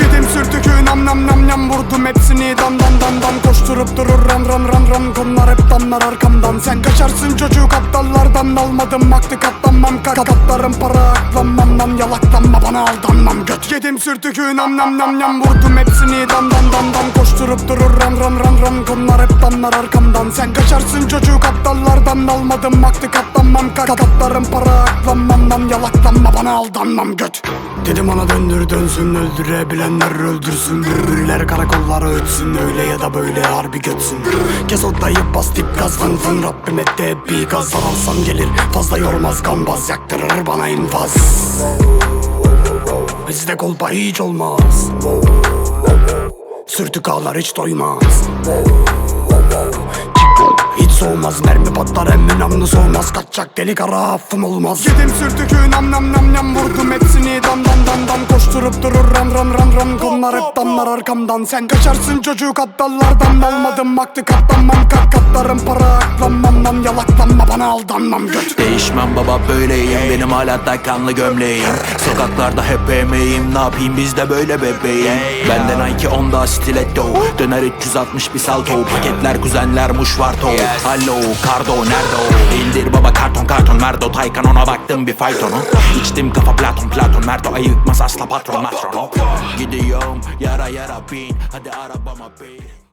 Yedim sürtükü nam nam nam nam Vurdum hepsini dam dam dam dam. Koşturup durur ram ram ram ram Konular hep damlar arkamdan. Sen kaçarsın çocuk aptallardan. Almadım vakti katlanmam. Kaka para aklanmam lan. Yalaklanma bana aldanmam. Göt. Yedim sürtükü nam nam nam nam. Vurdum hepsini dam dam Koşturup durur ran ran ran ran Konular hep damlar arkamdan. Sen kaçarsın çocuk aptallardan. Almadım vakti katlanmam. Kat Katlarım para aklanmam lan Yalaklanma bana aldanmam göt. Dedim ona döndür dönsün öldürebilenler öldürsün. Bülbüller karakollara ötsün. Öyle ya da böyle harbi götsün. Kes odayı bas dip gaz fın fın Rabbim etti bir gaz Saralsam gelir. Fazla yormaz gambaz. Yaktırır bana infaz. Bizde kolpa hiç olmaz Sürtük ağlar hiç doymaz. Hiç soğumaz mermi patlar emmi namlu soğumaz. Kaçacak deli kara affım olmaz. Yedim sürtükü nam nam nam nam Vurdum hepsini dam dam Koşturup durur ran ran ran ran Konular hep damlar arkamdan. Sen kaçarsın çocuk aptallardan. Almadım vakti katlanmam. Kat katlarım para aklanmam lan Yalaklanma bana aldanmam. Göt. Değişmem baba böyleyim. Benim hala da kanlı gömleğim. Sokaklarda hep emeğim. Ne yapayım? Biz de böyle bebeğim. Benden Nike onda stiletto. Döner 360 bir salto. Paketler kuzenler muş var to Alo kardo nerede o İndir baba karton karton Merdo. Taycan ona baktım bir faytonu. İçtim kafa platon platon. Merdo ayıkmaz asla patron matron Gidiyorum yara yara bin. Hadi arabama bin